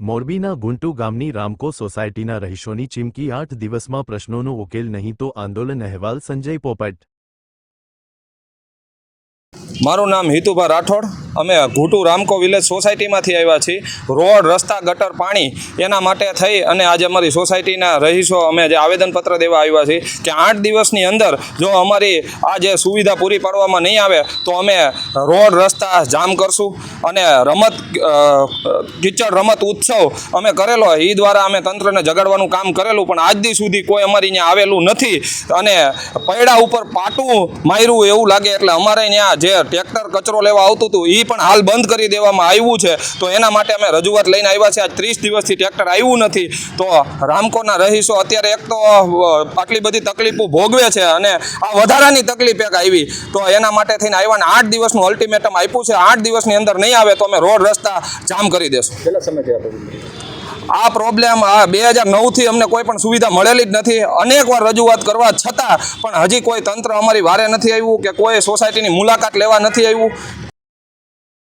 મોરબીના ગુંટુ ગામની રામકો સોસાયટીના રહીશોની ચીમકી આઠ દિવસમાં પ્રશ્નોનો ઉકેલ નહીં તો આંદોલન અહેવાલ સંજય પોપટ. મારું નામ હિતુભા રાઠોડ. અમે ઘૂટુ રામકો વિલેજ સોસાયટીમાંથી આવ્યા છીએ. રોડ, રસ્તા, ગટર, પાણી એના માટે થઈ અને આજે અમારી સોસાયટીના રહીશો અમે જે આવેદનપત્ર દેવા આવ્યા છીએ કે આઠ દિવસની અંદર જો અમારી આ જે સુવિધા પૂરી પાડવામાં નહીં આવે તો અમે રોડ, રસ્તા જામ કરશું અને રમત કિચડ, રમત ઉત્સવ અમે કરેલો એ દ્વારા અમે તંત્રને જગાડવાનું કામ કરેલું, પણ આજ દી સુધી કોઈ અમારી ત્યાં આવેલું નથી અને પૈડા ઉપર પાટું માર્યું એવું લાગે એટલે અમારે ત્યાં જે ટ્રેક્ટર, કચરો લેવા આવતું હતું એ પણ હાલ બંધ કરી દેવામાં આવ્યું છે. તો એના માટે અમે રજૂઆત લઈને આવ્યા છે આજ ત્રીસ દિવસથી ટ્રેક્ટર આવ્યું નથી. તો રામકોના રહીશો અત્યારે એક તો આટલી બધી તકલીફો ભોગવે છે અને આ વધારાની તકલીફ એક આવી. તો એના માટે થઈને આવ્યા ને આઠ દિવસનું અલ્ટિમેટમ આપ્યું છે. આઠ દિવસની અંદર નહીં આવે તો અમે રોડ રસ્તા જામ કરી દેશું. કેટલા સમયથી આ આ પ્રોબ્લેમ આ બે હજાર નવથી અમને કોઈ પણ સુવિધા મળેલી જ નથી. અનેક વાર રજૂઆત કરવા છતાં પણ હજી કોઈ તંત્ર અમારી વારે નથી આવ્યું કે કોઈ સોસાયટીની મુલાકાત લેવા નથી આવ્યું.